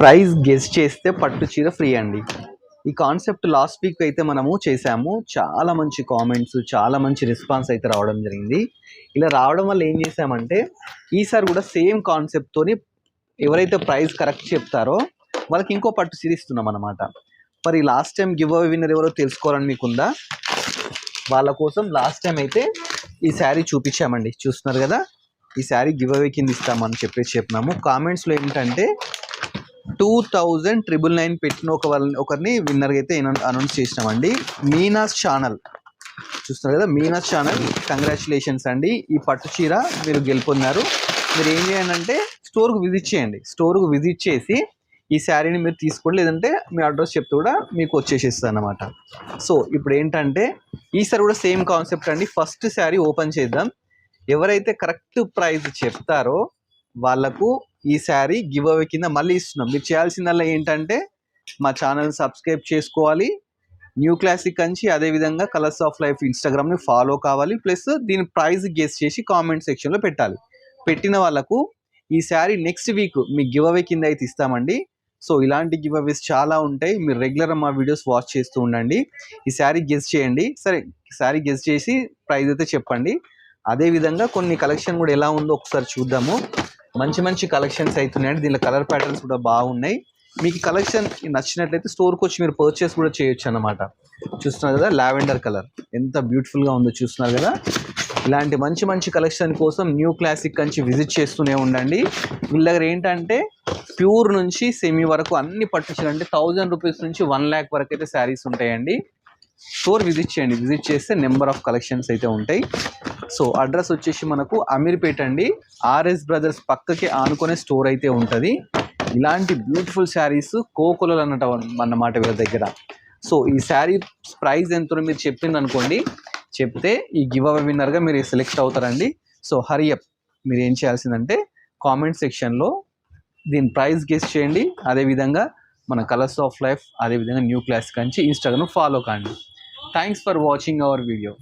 Price guess చేస్తే పట్టు చీర ఫ్రీ అండి. ఈ కాన్సెప్ట్ లాస్ట్ వీక్ అయితే మనము చేసాము చాలా మంచి కామెంట్స్ చాలా మంచి రెస్పాన్స్ అయితే రావడం జరిగింది. ఇలా రావడం వల్ల ఏం చేసామంటే ఈసారి కూడా సేమ్ కాన్సెప్ట్తోని ఎవరైతే ప్రైస్ కరెక్ట్ చెప్తారో వాళ్ళకి ఇంకో పట్టు చీర ఇస్తున్నాం అనమాట మరి last time give away winner ఎవరో తెలుసుకోవాలని మీకుందా? వాళ్ళ కోసం లాస్ట్ టైం అయితే ఈ శారీ చూపించామండి. చూస్తున్నారు కదా? ఈ శారీ గివ్ అవే కింద ఇస్తామని చెప్పేసి చెప్పినాము. కామెంట్స్లో ఏంటంటే టూ థౌజండ్ ట్రిపుల్ నైన్ పెట్టిన ఒక ఒకరిని విన్నర్గా అయితే అనౌన్స్ చేసినామండి. మీనాస్ ఛానల్. చూస్తున్నారు కదా మీనాస్ ఛానల్. కంగ్రాచులేషన్స్ అండి. ఈ పట్టు చీర మీరు గెలుపొందారు. మీరు ఏం చేయండి అంటే స్టోర్కు విజిట్ చేయండి స్టోర్కు విజిట్ చేసి ఈ శారీని మీరు తీసుకోండి. లేదంటే మీ అడ్రస్ చెప్తే కూడా మీకు వచ్చేసేస్తుంది అనమాట సో ఇప్పుడు ఏంటంటే ఈసారి కూడా సేమ్ కాన్సెప్ట్ అండి. ఫస్ట్ శారీ ఓపెన్ చేద్దాం. ఎవరైతే కరెక్ట్ ప్రైస్ చెప్తారో వాళ్ళకు ఈ శారీ గివ్ అవే కింద మళ్ళీ ఇస్తున్నాం. మీరు చేయాల్సిందల్లా ఏంటంటే మా ఛానల్ సబ్స్క్రైబ్ చేసుకోవాలి. న్యూ క్లాసిక్ అంచి అదేవిధంగా కలర్స్ ఆఫ్ లైఫ్ ఇన్స్టాగ్రామ్ని ఫాలో కావాలి. ప్లస్ దీని ప్రైస్ గెస్ చేసి కామెంట్ సెక్షన్లో పెట్టాలి. పెట్టిన వాళ్ళకు ఈ శారీ నెక్స్ట్ వీక్ మీ గివ్ అవే కింద అయితే ఇస్తామండి. సో ఇలాంటి గివ్ అవేస్ చాలా ఉంటాయి. మీరు రెగ్యులర్ మా వీడియోస్ వాచ్ చేస్తూ ఉండండి. ఈ శారీ గెస్ చేయండి. సరే శారీ గెస్ చేసి ప్రైస్ అయితే చెప్పండి. అదే విధంగా కొన్ని కలెక్షన్ కూడా ఎలా ఉందో ఒకసారి చూద్దాము. మంచి మంచి కలెక్షన్స్ అవుతున్నాయండి దీనిలో కలర్ ప్యాటర్న్స్ కూడా బాగున్నాయి. మీకు కలెక్షన్ నచ్చినట్లయితే స్టోర్కి వచ్చి మీరు పర్చేస్ కూడా చేయొచ్చు అన్నమాట. చూస్తున్నారు కదా లావెండర్ కలర్ ఎంత బ్యూటిఫుల్గా ఉందో చూస్తున్నారు కదా. ఇలాంటి మంచి మంచి కలెక్షన్ కోసం న్యూ క్లాసిక్ నుంచి విజిట్ చేస్తూనే ఉండండి. వీళ్ళ దగ్గర ఏంటంటే ప్యూర్ నుంచి సెమీ వరకు అన్ని పట్టించాలంటే అంటే థౌజండ్ రూపీస్ నుంచి వన్ ల్యాక్ వరకు అయితే శారీస్ ఉంటాయండి. స్టోర్ విజిట్ చేయండి. విజిట్ చేస్తే నెంబర్ ఆఫ్ కలెక్షన్స్ అయితే ఉంటాయి. సో అడ్రస్ వచ్చేసి మనకు అమీర్పేట అండి. ఆర్ఎస్ బ్రదర్స్ పక్కకి ఆనుకునే స్టోర్ అయితే ఉంటుంది. ఇలాంటి బ్యూటిఫుల్ శారీస్ కోకొలలు అన్నట అన్నమాట వీళ్ళ దగ్గర. సో ఈ శారీ ప్రైస్ ఎంతో మీరు చెప్పింది అనుకోండి చెప్తే ఈ గివ్ అవే విన్నర్గా మీరు సెలెక్ట్ అవుతారండి. సో హరియప్ మీరు ఏం చేయాల్సిందంటే కామెంట్ సెక్షన్లో దీని ప్రైస్ గెస్ చేయండి. అదేవిధంగా మన కలర్స్ ఆఫ్ లైఫ్ అదేవిధంగా new class Kanchi Instagram follow కాండి. Thanks for watching our video.